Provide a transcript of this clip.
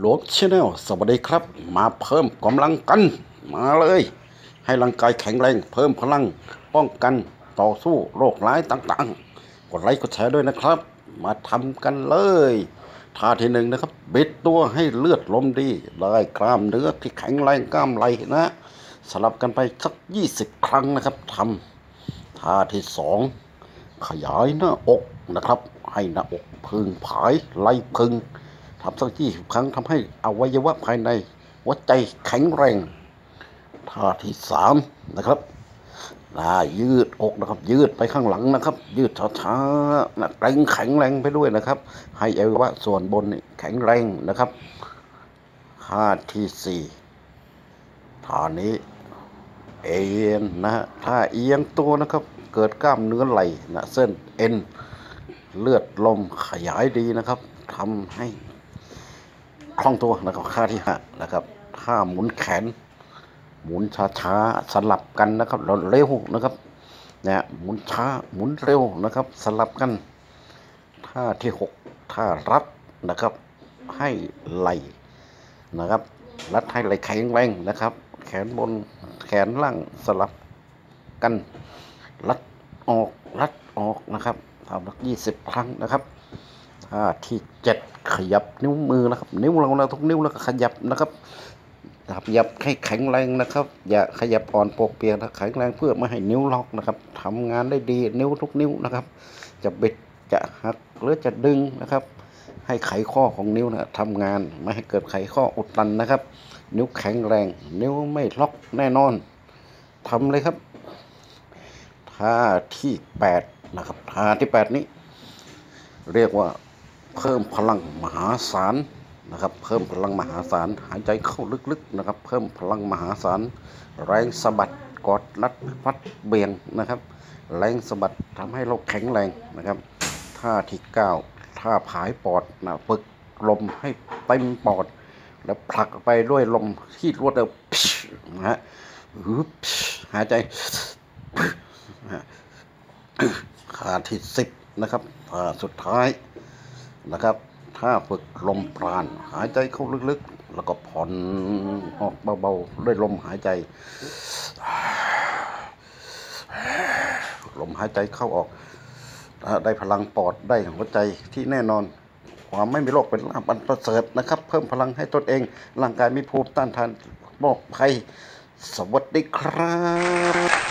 หลวงชาแนลสวัสดีครับ มาเพิ่มกำลังกัน มาเลย ให้ร่างกายแข็งแรง เพิ่มพลัง ป้องกันต่อสู้โรคร้ายต่างๆ กดไลค์กดแชร์ด้วยนะครับ มาทำกันเลยท่าที่หนึ่งนะครับ บิดตัวให้เลือดลมดีได้กล้ามเนื้อที่แข็งแรงกล้ามไหลนะสลับกันไปสัก20ครั้งนะครับทำท่าที่สองขยายหน้าอกนะครับ ให้หน้าอกพึงผายไหลพึง ทำสักยี่สิบครั้งทำให้อวัยวะภายในหัวใจแข็งแรงท่าที่สามนะครับนายืดอกนะครับ ยืดไปข้างหลังนะครับ ยืดช้าๆนะเกรงแข็งแรงไปด้วยนะครับ ให้อวัยวะส่วนบนนี่แข็งแรงนะครับท่าที่สี่ท่านี้ เอ็นนะฮะถ้าเอียงตัวนะครับ เกิดกล้ามเนื้อไหล่นะเส้นเอ็นเลือดลมขยายดีนะครับทำให้ คล่องตัวนะครับค่าที่ห้านะครับถ้าหมุนแขน หมุนช้าๆสลับกันนะครับล้วเร็วนะครับเนี่ยหมุนช้าหมุนเร็วนะครับ สลับกันท่าที่หกท่ารัดนะครับ ให้ไหลนะครับ รัดให้ไหลแข็งแรงนะครับ แขนบนแขนล่างสลับกัน รัดออกรัดออกนะครับทำสักยี่สิบครั้งนะครับ ท่าที่เจ็ดขยับนิ้วมือนะครับ นิ้วเราเราทุกนิ้วแล้วก็ขยับนะครับขยับให้แข็งแรงนะครับ อย่าขยับอ่อนโปกเปียกนะแข็งแรงเพื่อไม่ให้นิ้วล็อกนะครับทำงานได้ดีนิ้วทุกนิ้วนะครับ จะบิดจะหักหรือจะดึงนะครับ ให้ไขข้อของนิ้วนะทำงานไม่ให้เกิดไขข้ออุดตันนะครับ นิ้วแข็งแรง นิ้วไม่ล็อกแน่นอนทำเลยครับท่าที่แปดนะครับท่าที่แปดนี้ เรียกว่า เพิ่มพลังมหาศาลนะครับ เพิ่มพลังมหาศาลหายใจเข้าลึกๆนะครับ เพิ่มพลังมหาศาลแรงสะบัดกอดรัดฟัดเบี่ยงนะครับ แรงสะบัดทำให้เราแข็งแรงนะครับท่าที่เก้าท่าผายปอดนะฝึกลมให้เต็มปอด แล้วผลักไปด้วยลมที่รวดเร็วนะฮะหายใจขาที่สิบนะครับท่าสุดท้าย นะครับ ถ้าฝึกลมปราณหายใจเข้าลึกๆ แล้วก็ผ่อนออกเบาๆ ด้วยลมหายใจ ลมหายใจเข้าออก ได้พลังปอดได้หัวใจที่แน่นอน ความไม่มีโรคเป็นลาภอันประเสริฐนะครับ เพิ่มพลังให้ตนเอง ร่างกายมีภูมิต้านทานปลอดภัย สวัสดีครับ